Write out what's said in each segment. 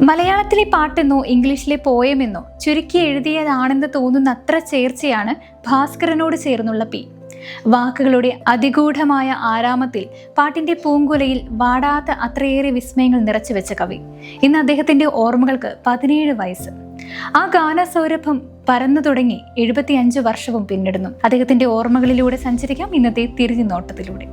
മലയാളത്തിലെ പാട്ടെന്നോ ഇംഗ്ലീഷിലെ പോയമെന്നോ ചുരുക്കി എഴുതിയതാണെന്ന് തോന്നുന്ന അത്ര ചേർച്ചയാണ് ഭാസ്കരനോട് ചേർന്നുള്ള പി. വാക്കുകളുടെ അതിഗൂഢമായ ആരാമത്തിൽ പാട്ടിന്റെ പൂങ്കുലയിൽ വാടാത്ത അത്രയേറെ വിസ്മയങ്ങൾ നിറച്ചുവെച്ച കവി. ഇന്ന് അദ്ദേഹത്തിന്റെ ഓർമ്മകൾക്ക് പതിനേഴ് വയസ്സ്. ആ ഗാനസൗരഭം പരന്നു തുടങ്ങി എഴുപത്തിയഞ്ച് വർഷവും പിന്നിടുന്നു. അദ്ദേഹത്തിന്റെ ഓർമ്മകളിലൂടെ സഞ്ചരിക്കാം ഇന്നത്തെ തിരിഞ്ഞു നോട്ടത്തിലൂടെ.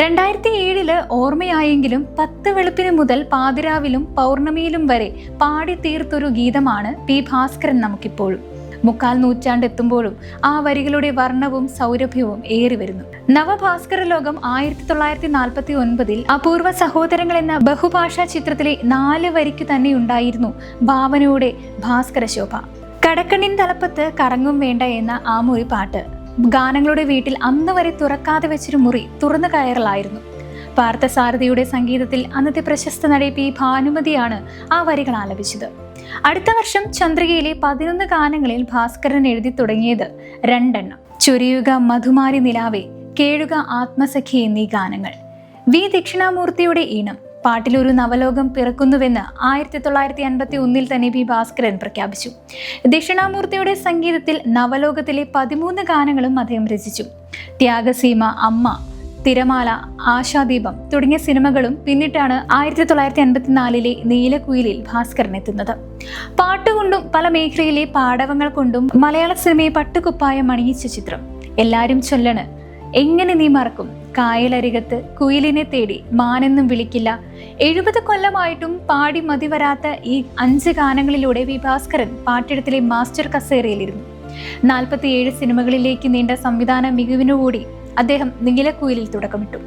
രണ്ടായിരത്തി ഏഴിൽ ഓർമ്മയായെങ്കിലും പത്ത് വെളുപ്പിന് മുതൽ പാതിരാവിലും പൗർണമിയിലും വരെ പാടി തീർത്തൊരു ഗീതമാണ് പി ഭാസ്കരൻ നമുക്കിപ്പോഴും മുക്കാൽ നൂറ്റാണ്ട് എത്തുമ്പോഴും ആ വരികളുടെ വർണവും സൗരഭ്യവും ഏറി വരുന്നു. നവഭാസ്കര ലോകം ആയിരത്തി തൊള്ളായിരത്തി നാൽപ്പത്തി ഒൻപതിൽ അപൂർവ സഹോദരങ്ങൾ എന്ന ബഹുഭാഷാ ചിത്രത്തിലെ നാല് വരിക്ക് തന്നെ ഉണ്ടായിരുന്നു ഭാവനയുടെ ഭാസ്കര ശോഭ കടക്കണ്ണിൻ തലപ്പത്ത് കറങ്ങും വേണ്ട എന്ന ആ മുറി പാട്ട്. ഗാനങ്ങളുടെ വീട്ടിൽ അന്ന് വരെ തുറക്കാതെ വെച്ചൊരു മുറി തുറന്നു കയറലായിരുന്നു. പാർത്ഥസാരഥിയുടെ സംഗീതത്തിൽ അന്നത്തെ പ്രശസ്ത നടി പി ഭാനുമതിയാണ് ആ വരികൾ ആലപിച്ചത്. അടുത്ത വർഷം ചന്ദ്രികയിലെ പതിനൊന്ന് ഗാനങ്ങളിൽ ഭാസ്കരൻ എഴുതി തുടങ്ങിയത് രണ്ടെണ്ണം. ചൊരിയുക മധുമാരി നിലാവെ കേഴുക ആത്മസഖി എന്നീ ഗാനങ്ങൾ. വി ദക്ഷിണാമൂർത്തിയുടെ ഈണം പാട്ടിലൊരു നവലോകം പിറക്കുന്നുവെന്ന് ആയിരത്തി തൊള്ളായിരത്തി അൻപത്തി ഒന്നിൽ തന്നെ പി ഭാസ്കരൻ പ്രഖ്യാപിച്ചു. ദക്ഷിണാമൂർത്തിയുടെ സംഗീതത്തിൽ നവലോകത്തിലെ പതിമൂന്ന് ഗാനങ്ങളും അദ്ദേഹം രചിച്ചു. ത്യാഗസീമ അമ്മ തിരമാല ആശാദീപം തുടങ്ങിയ സിനിമകളും പിന്നിട്ടാണ് ആയിരത്തി തൊള്ളായിരത്തി അൻപത്തിനാലിലെ നീലക്കുയിലിൽ ഭാസ്കരൻ എത്തുന്നത്. പാട്ടുകൊണ്ടും പല മേഖലയിലെ പാടവങ്ങൾ കൊണ്ടും മലയാള സിനിമയെ പട്ടുകുപ്പായം അണിയിച്ച ചിത്രം. എല്ലാവരും ചൊല്ലണ് എങ്ങനെ നീ മറക്കും? കായലരികത്ത് കുയിലിനെ തേടി മാനെന്നും വിളിക്കില്ല. എഴുപത് കൊല്ലമായിട്ടും പാടി മതി വരാത്ത ഈ അഞ്ച് ഗാനങ്ങളിലൂടെ വി ഭാസ്കരൻ പാട്ടിടത്തിലെ മാസ്റ്റർ കസേരയിലിരുന്നു. നാൽപ്പത്തിയേഴ് സിനിമകളിലേക്ക് നീണ്ട സംവിധാന മികവിനുകൂടി അദ്ദേഹം നീലക്കുയിലിൽ തുടക്കമിട്ടു.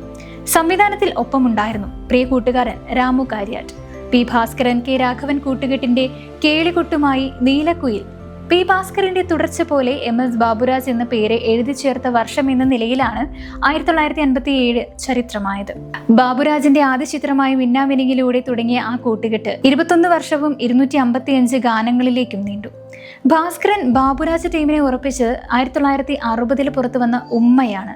സംവിധാനത്തിൽ ഒപ്പമുണ്ടായിരുന്നു പ്രിയ കൂട്ടുകാരൻ രാമു കാര്യാട്ട്. പി ഭാസ്കരൻ കെ രാഘവൻ കൂട്ടുകെട്ടിന്റെ കേളികൊട്ടുമായി നീലക്കുയിൽ പി ഭാസ്കറിന്റെ തുടർച്ച പോലെ എം എസ് ബാബുരാജ് എന്ന പേര് എഴുതി ചേർത്ത വർഷം എന്ന നിലയിലാണ് ആയിരത്തി തൊള്ളായിരത്തി അൻപത്തി ഏഴ് ചരിത്രമായത്. ബാബുരാജിന്റെ ആദ്യ ചിത്രമായ മിന്നാമിനിങ്ങിലൂടെ തുടങ്ങിയ ആ കൂട്ടുകെട്ട് ഇരുപത്തൊന്ന് വർഷവും ഇരുന്നൂറ്റി അമ്പത്തിയഞ്ച് ഗാനങ്ങളിലേക്കും നീണ്ടു. ഭാസ്കരൻ ബാബുരാജ് ടീമിനെ ഉറപ്പിച്ചത് ആയിരത്തി തൊള്ളായിരത്തി അറുപതിൽ പുറത്തു വന്ന ഉമ്മയാണ്.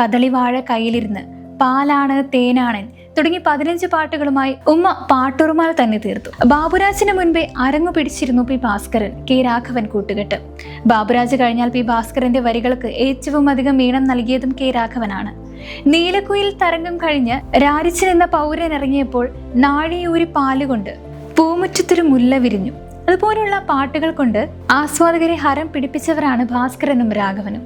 കദളിവാഴ കയ്യിലിരുന്ന് പാലാണ് തേനാണൻ തുടങ്ങി പതിനഞ്ച് പാട്ടുകളുമായി ഉമ്മ പാട്ടുറുമാൽ തന്നെ തീർത്തു. ബാബുരാജിന് മുൻപേ അരങ്ങു പിടിച്ചിരുന്നു പി ഭാസ്കരൻ കെ രാഘവൻ കൂട്ടുകെട്ട്. ബാബുരാജ് കഴിഞ്ഞാൽ പി ഭാസ്കരന്റെ വരികൾക്ക് ഏറ്റവും അധികം ഈണം നൽകിയതും കെ രാഘവനാണ്. നീലക്കുയിൽ തരംഗം കഴിഞ്ഞ് രാരിച്ചു നിന്ന പൗരൻ ഇറങ്ങിയപ്പോൾ നാഴിയൂരി പാലുകൊണ്ട് പൂമുറ്റത്തൊരു മുല്ല വിരിഞ്ഞു. അതുപോലുള്ള പാട്ടുകൾ കൊണ്ട് ആസ്വാദകരെ ഹരം പിടിപ്പിച്ചവരാണ് ഭാസ്കരനും രാഘവനും.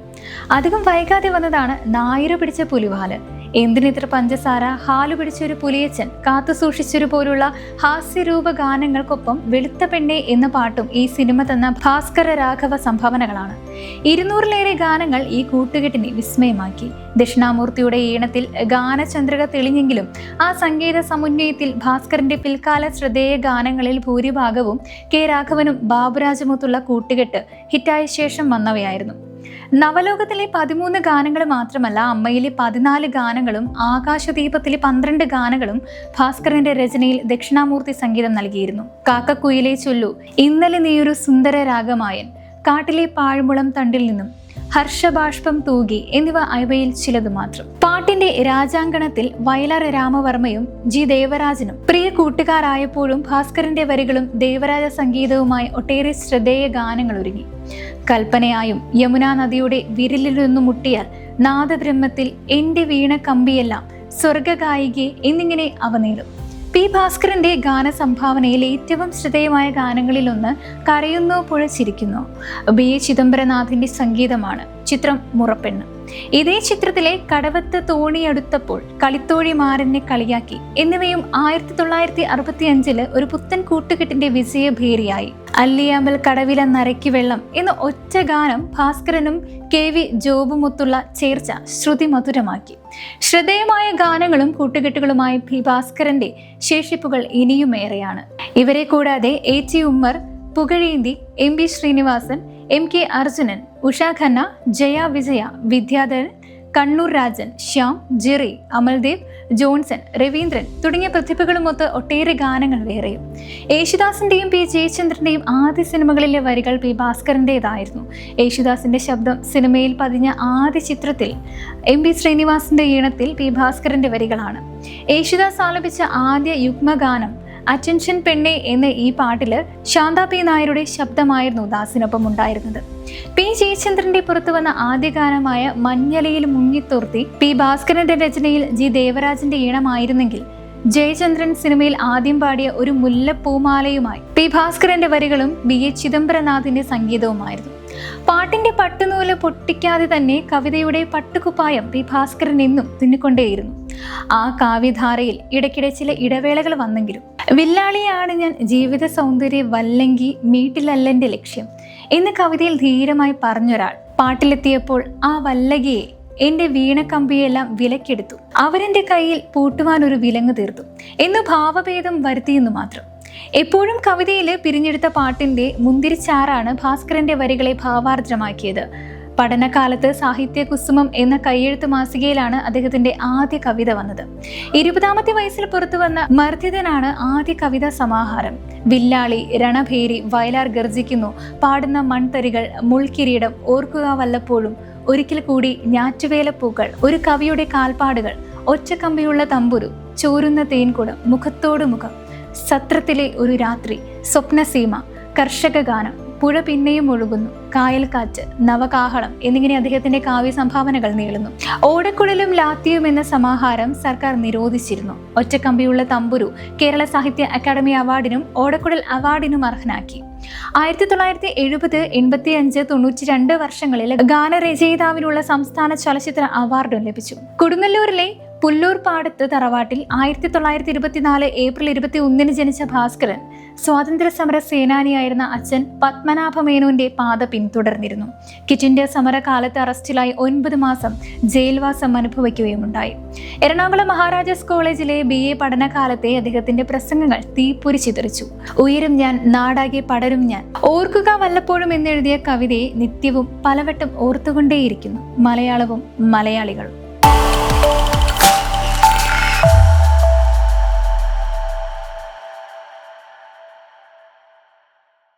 അധികം വൈകാതെ വന്നതാണ് നായിര പിടിച്ച പുലിവാൽ. എന്തിനിത്ര പഞ്ചസാര ഹാലു പിടിച്ചൊരു പുലിയച്ചൻ കാത്തു സൂക്ഷിച്ചൊരു പോലുള്ള ഹാസ്യരൂപ ഗാനങ്ങൾക്കൊപ്പം വെളുത്ത പെണ്ണെ എന്ന പാട്ടും ഈ സിനിമ തന്ന ഭാസ്കര രാഘവ സംഭാവനകളാണ്. ഇരുന്നൂറിലേറെ ഗാനങ്ങൾ ഈ കൂട്ടുകെട്ടിനെ വിസ്മയമാക്കി. ദക്ഷിണാമൂർത്തിയുടെ ഈണത്തിൽ ഗാനചന്ദ്രിക തെളിഞ്ഞെങ്കിലും ആ സംഗീത സമുന്നയത്തിൽ ഭാസ്കറിന്റെ പിൽക്കാല ശ്രദ്ധേയ ഗാനങ്ങളിൽ ഭൂരിഭാഗവും കെ രാഘവനും ബാബുരാജുമൊത്തുള്ള കൂട്ടുകെട്ട് ഹിറ്റായ ശേഷം വന്നവയായിരുന്നു. നവലോകത്തിലെ പതിമൂന്ന് ഗാനങ്ങൾ മാത്രമല്ല അമ്മയിലെ പതിനാല് ഗാനങ്ങളും ആകാശദീപത്തിലെ പന്ത്രണ്ട് ഗാനങ്ങളും ഭാസ്കരന്റെ രചനയിൽ ദക്ഷിണാമൂർത്തി സംഗീതം നൽകിയിരുന്നു. കാക്കക്കുയിലെ ചൊല്ലു ഇന്നലെ നീയൊരു സുന്ദര രാഗമായൻ കാട്ടിലെ പാഴ്മുളം തണ്ടിൽ നിന്നും ഹർഷബാഷ്പം തൂകി എന്നിവ അവയിൽ ചിലത് മാത്രം. പാട്ടിന്റെ രാജാങ്കണത്തിൽ വയലാർ രാമവർമ്മയും ജി ദേവരാജനും. പ്രിയ കൂട്ടുകാരായപ്പോഴും ഭാസ്കരന്റെ വരികളും ദേവരാജ സംഗീതവുമായി ഒട്ടേറെ ശ്രദ്ധേയ ഗാനങ്ങൾ ഒരുങ്ങി കൽപ്പനയായും യമുനാ നദിയുടെ വിരലിൽ നിന്നു മുട്ടിയാൽ നാദബ്രഹ്മത്തിൽ എന്റെ വീണ കമ്പിയെല്ലാം സ്വർഗഗായികെ എന്നിങ്ങനെ അവ നേടും. പി ഭാസ്കറിന്റെ ഗാന സംഭാവനയിൽ ഏറ്റവും ശ്രദ്ധേയമായ ഗാനങ്ങളിലൊന്ന് കരയുന്നോ പുഴ ചിരിക്കുന്നു. ബി എ ചിദംബരനാഥിന്റെ സംഗീതമാണ് ചിത്രം മുറപ്പെണ്ണ്. ഇതേ ചിത്രത്തിലെ കടവത്ത് തോണിയെടുത്തപ്പോൾ കളിത്തോഴി മാറിനെ കളിയാക്കി. എന്നിവയും ആയിരത്തി തൊള്ളായിരത്തി അറുപത്തി അഞ്ചിൽ ഒരു പുത്തൻ കൂട്ടുകെട്ടിന്റെ വിജയഭേരിയായി അല്ലിയാമ്പൽ കടവില നരയ്ക്ക് വെള്ളം എന്ന ഒറ്റ ഗാനം ഭാസ്കരനും കെ വി ജോബുമൊത്തുള്ള ചേർച്ച ശ്രുതി മധുരമാക്കി ശ്രദ്ധേയമായ ഗാനങ്ങളും കൂട്ടുകെട്ടുകളുമായി പി ഭാസ്കരന്റെ ശേഷിപ്പുകൾ ഇനിയുമേറെയാണ്. ഇവരെ കൂടാതെ A T Ummer Pukazhenthi M B Sreenivasan M K Arjunan Usha Khanna Jaya Vijaya Vidyadharan Kannur Rajan Shyam Jerry Amaldev Johnson Raveendran തുടങ്ങിയ പ്രതിഭകളുമൊത്ത് ഒട്ടേറെ ഗാനങ്ങൾ വേറെയും. യേശുദാസിന്റെയും പി ജയചന്ദ്രന്റെയും ആദ്യ സിനിമകളിലെ വരികൾ പി ഭാസ്കറിന്റെതായിരുന്നു യേശുദാസിന്റെ ശബ്ദം സിനിമയിൽ പതിഞ്ഞ ആദ്യ ചിത്രത്തിൽ എം പി ശ്രീനിവാസിന്റെ ഈണത്തിൽ പി ഭാസ്കരന്റെ വരികളാണ്. യേശുദാസ് ആലപിച്ച ആദ്യ യുഗ്മഗാനം അറ്റൻഷൻ പെണ്ണെ എന്ന ഈ പാട്ടിൽ ശാന്ത പി നായരുടെ ശബ്ദമായിരുന്നു ദാസിനൊപ്പം ഉണ്ടായിരുന്നത്. പി ജയചന്ദ്രന്റെ പുറത്തു വന്ന ആദ്യ ഗാനമായ മഞ്ഞലയിൽ മുങ്ങിത്തോർത്തി പി ഭാസ്കരന്റെ രചനയിൽ ജി ദേവരാജന്റെ ഈണമായിരുന്നെങ്കിൽ ജയചന്ദ്രൻ സിനിമയിൽ ആദ്യം പാടിയ ഒരു മുല്ലപ്പൂമാലയുമായി പി ഭാസ്കരന്റെ വരികളും ബി എ ചിദംബരനാഥിന്റെ സംഗീതവുമായിരുന്നു. പാട്ടിന്റെ പട്ടുനൂൽ പൊട്ടിക്കാതെ തന്നെ കവിതയുടെ പട്ടുകുപ്പായം പി ഭാസ്കരൻ എന്നും തിന്നിക്കൊണ്ടേയിരുന്നു. ആ കാവ്യധാരയിൽ ഇടയ്ക്കിടെ ചില ഇടവേളകൾ വന്നെങ്കിലും വില്ലാളിയാണ് ഞാൻ ജീവിത സൗന്ദര്യ വല്ലങ്കി മീട്ടിലല്ലെന്റെ ലക്ഷ്യം. എന്ന് കവിതയിൽ ധീരമായി പറഞ്ഞൊരാൾ പാട്ടിലെത്തിയപ്പോൾ ആ വല്ലകിയെ എന്റെ വീണക്കമ്പിയെല്ലാം വിലക്കെടുത്തു. അവരെന്റെ കയ്യിൽ പൂട്ടുവാൻ ഒരു വിലങ്ങ് തീർത്തു. എന്ന് ഭാവഭേദം വരുത്തിയെന്നു മാത്രം. എപ്പോഴും കവിതയിൽ പിരിഞ്ഞെടുത്ത പാട്ടിന്റെ മുന്തിരിച്ചാറാണ് ഭാസ്കരന്റെ വരികളെ ഭാവാർദ്രമാക്കിയത്. പഠനകാലത്ത് സാഹിത്യ കുസുമം എന്ന കയ്യെഴുത്ത് മാസികയിലാണ് അദ്ദേഹത്തിന്റെ ആദ്യ കവിത വന്നത്. ഇരുപതാമത്തെ വയസ്സിൽ പുറത്തു വന്ന മർദ്ദിതനാണ് ആദ്യ കവിതാ സമാഹാരം. വില്ലാളി രണഭേരി വയലാർ ഗർജിക്കുന്നു. പാടുന്ന മൺതരികൾ മുൾക്കിരീടം ഓർക്കുക വല്ലപ്പോഴും ഒരിക്കൽ കൂടി ഞാറ്റുവേലപ്പൂക്കൾ ഒരു കവിയുടെ കാൽപ്പാടുകൾ ഒറ്റക്കമ്പിയുള്ള തമ്പുരു ചോരുന്ന തേൻകുടം മുഖത്തോട് മുഖം. സത്രത്തിലെ ഒരു രാത്രി സ്വപ്നസീമ കർഷക ഗാനം പുഴ പിന്നെയും ഒഴുകുന്നു. കായൽക്കാറ്റ് നവകാഹളം എന്നിങ്ങനെ അദ്ദേഹത്തിന്റെ കാവ്യ സംഭാവനകൾ നീളുന്നു. ഓടക്കുഴലും ലാത്തിയും എന്ന സമാഹാരം സർക്കാർ നിരോധിച്ചിരുന്നു. ഒറ്റക്കമ്പിയുള്ള തമ്പുരു കേരള സാഹിത്യ അക്കാദമി അവാർഡിനും ഓടക്കുഴൽ അവാർഡിനും അർഹനാക്കി. ആയിരത്തി തൊള്ളായിരത്തി എഴുപത് എൺപത്തി അഞ്ച് തൊണ്ണൂറ്റി രണ്ട് വർഷങ്ങളിൽ ഗാനരചയിതാവിനുള്ള സംസ്ഥാന ചലച്ചിത്ര അവാർഡും ലഭിച്ചു. കൊടുങ്ങല്ലൂരിലെ പുല്ലൂർ പാടത്ത് തറവാട്ടിൽ ആയിരത്തി തൊള്ളായിരത്തി ഇരുപത്തിനാല് ഏപ്രിൽ ഇരുപത്തി ഒന്നിന് ജനിച്ച ഭാസ്കരൻ സ്വാതന്ത്ര്യ സമര സേനാനിയായിരുന്ന അച്ഛൻ പത്മനാഭ മേനോന്റെ പാത പിന്തുടർന്നിരുന്നു. കിറ്റ് ഇന്ത്യ സമരകാലത്ത് അറസ്റ്റിലായി ഒൻപത് മാസം ജയിൽവാസം അനുഭവിക്കുകയുമുണ്ടായി. എറണാകുളം മഹാരാജാസ് കോളേജിലെ ബി എ പഠനകാലത്തെ അദ്ദേഹത്തിന്റെ പ്രസംഗങ്ങൾ തീപ്പൊരി ചിതറിച്ചു. ഉയരും ഞാൻ നാടാകെ പടരും ഞാൻ. ഓർക്കുക വല്ലപ്പോഴും എന്നെഴുതിയ കവിതയെ നിത്യവും പലവട്ടം ഓർത്തുകൊണ്ടേയിരിക്കുന്നു. മലയാളവും മലയാളികളും.